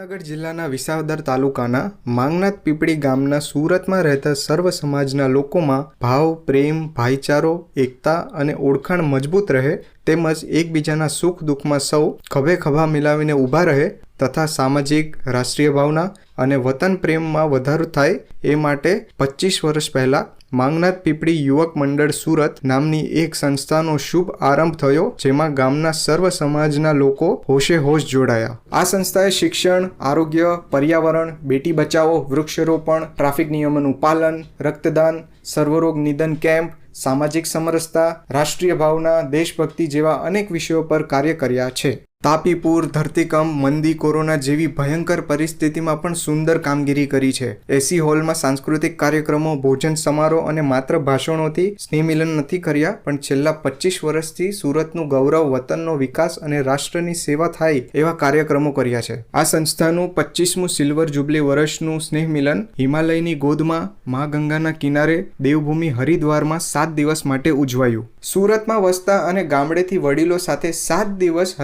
જૂનાગઢ જિલ્લાના વિસાવદર તાલુકાના માંગનાથ પીપળી ગામના સુરતમાં રહેતા સર્વ સમાજના લોકોમાં ભાવ, પ્રેમ, ભાઈચારો, એકતા અને ઓળખાણ મજબૂત રહે તેમજ એકબીજાના સુખ દુઃખમાં સૌ ખભે ખભા મિલાવીને ઊભા રહે તથા સામાજિક, રાષ્ટ્રીય ભાવના અને વતન પ્રેમમાં વધારો થાય એ માટે પચીસ વર્ષ પહેલા માંગનાથ પીપળી યુવક મંડળ સુરત નામની એક સંસ્થાનો શુભ આરંભ થયો, જેમાં ગામના સર્વ સમાજના લોકો હોશે હોશ જોડાયા. આ સંસ્થાએ શિક્ષણ, આરોગ્ય, પર્યાવરણ, બેટી બચાવો, વૃક્ષરોપણ, ટ્રાફિક નિયમોનું પાલન, રક્તદાન, સર્વરોગ નિધન કેમ્પ, સામાજિક સમરસતા, રાષ્ટ્રીય ભાવના, દેશભક્તિ જેવા અનેક વિષયો પર કાર્ય કર્યા છે. તાપી પૂર ધરતીકંપ મંદી કોરોના જેવી ભયંકર પરિસ્થિતિમાં પણ સુંદર કામગીરી કરી છે. એસી હોલમાં સાંસ્કૃતિક કાર્યક્રમો, ભોજન સમારોહ અને માત્ર ભાષણોથી સ્નેહમિલન નથી કર્યા, પણ છેલ્લા પચીસ વર્ષથી સુરતનું ગૌરવ, વતનનો વિકાસ અને રાષ્ટ્રની સેવા થાય એવા કાર્યક્રમો કર્યા છે. આ સંસ્થાનું પચીસમું સિલ્વર જુબલી વર્ષનું સ્નેહમિલન હિમાલયની ગોદમાં મા ગંગાના કિનારે દેવભૂમિ હરિદ્વારમાં સાત દિવસ માટે ઉજવાયું. સુરતમાં વસતા અને ગામડેથી વડીલો સાથે સાત દિવસ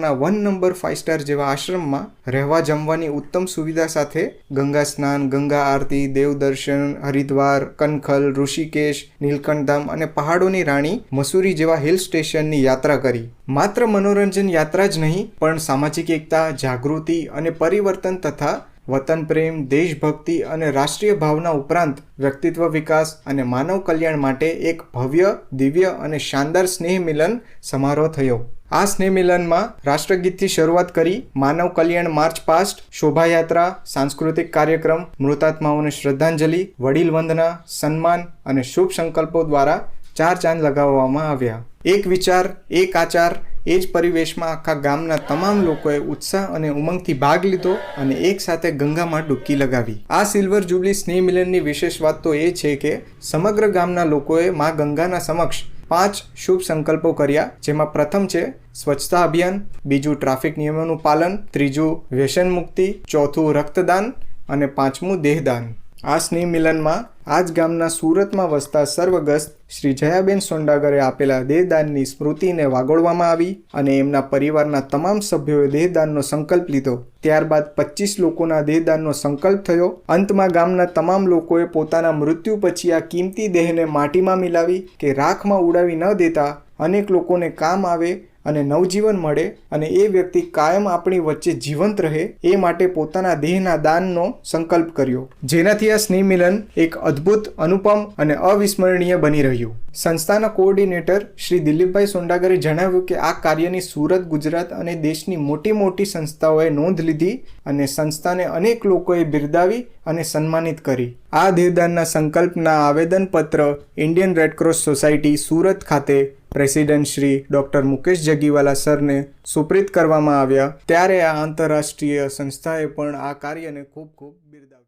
હરિદ્વારના વન નંબર ફાઇવ સ્ટાર જેવા આશ્રમમાં રહેવા જમવાની ઉત્તમ સુવિધા સાથે ગંગા સ્નાન, ગંગા આરતી, દેવદર્શન, હરિદ્વાર, કનખલ, ઋષિકેશ, નીલકંઠધામ અને પહાડોની રાણી મસૂરી જેવા હિલ સ્ટેશનની યાત્રા કરી. માત્ર મનોરંજન યાત્રા જ નહીં, પણ સામાજિક એકતા, જાગૃતિ અને પરિવર્તન તથા વતન પ્રેમ, દેશભક્તિ અને રાષ્ટ્રીય ભાવના ઉપરાંત વ્યક્તિત્વ વિકાસ અને માનવ કલ્યાણ માટે એક ભવ્ય, દિવ્ય અને શાનદાર સ્નેહ મિલન સમારોહ થયો. આ સ્નેહ મિલનમાં રાષ્ટ્રગીતથી શરૂઆત કરી માનવ કલ્યાણ માર્ચ પાસ્ટ, શોભાયાત્રા, સાંસ્કૃતિક કાર્યક્રમ, મૃતાત્માઓને શ્રદ્ધાંજલિ વડીલ વંદના સન્માન અને શુભ સંકલ્પો દ્વારા ચાર ચાંદ લગાવવામાં આવ્યા. એક વિચાર, એક આચાર, એ જ પરિવેશમાં આખા ગામના તમામ લોકોએ ઉત્સાહ અને ઉમંગથી ભાગ લીધો અને એક સાથે ગંગામાં ડૂબકી લગાવી. આ સિલ્વર જુબલી સ્નેહ મિલનની વિશેષ વાત તો એ છે કે સમગ્ર ગામના લોકોએ મા ગંગાના સમક્ષ પાંચ શુભ સંકલ્પો કર્યા, જેમાં પ્રથમ છે સ્વચ્છતા અભિયાન, બીજું ટ્રાફિક નિયમોનું પાલન, ત્રીજું વ્યસન મુક્તિ ચોથું રક્તદાન અને પાંચમું દેહદાન. આ સ્નેહ મિલનમાં આ જ ગામના સુરતમાં વસતા સર્વગસ્ત શ્રી જયાબેન સોંડાગરે આપેલા દેહદાનની સ્મૃતિને વાગોળવામાં આવી અને એમના પરિવારના તમામ સભ્યોએ દેહદાનનો સંકલ્પ લીધો. ત્યારબાદ પચીસ લોકોના દેહદાનનો સંકલ્પ થયો. અંતમાં ગામના તમામ લોકોએ પોતાના મૃત્યુ પછી આ કિંમતી દેહને માટીમાં મિલાવી કે રાખમાં ઉડાવી ન દેતા અનેક લોકોને કામ આવે અને નવજીવન મળે અને એ વ્યક્તિ કાયમ આપણી વચ્ચે જીવંત રહે, એ માટે પોતાના દેહના દાનનો સંકલ્પ કર્યો. જેનાથી આ સ્નેહ મિલન એક અદ્ભુત અનુપમ અને અવિસ્મરણીય બની રહ્યું. સંસ્થાના કોઓર્ડિનેટર શ્રી દિલીપભાઈ સોંડાગરે જણાવ્યું કે આ કાર્યની સુરત, ગુજરાત અને દેશની મોટી મોટી સંસ્થાઓએ નોંધ લીધી અને સંસ્થાને અનેક લોકોએ બિરદાવી અને સન્માનિત કરી. આ દેહદાનના સંકલ્પના આવેદનપત્ર ઇન્ડિયન રેડક્રોસ સોસાયટી સુરત ખાતે પ્રેસિડેન્ટ શ્રી ડૉક્ટર મુકેશ જગીવાલા સરને સુપ્રીત કરવામાં આવ્યા. ત્યારે આ આંતરરાષ્ટ્રીય સંસ્થાએ પણ આ કાર્યને ખૂબ ખૂબ બિરદાવ્યું.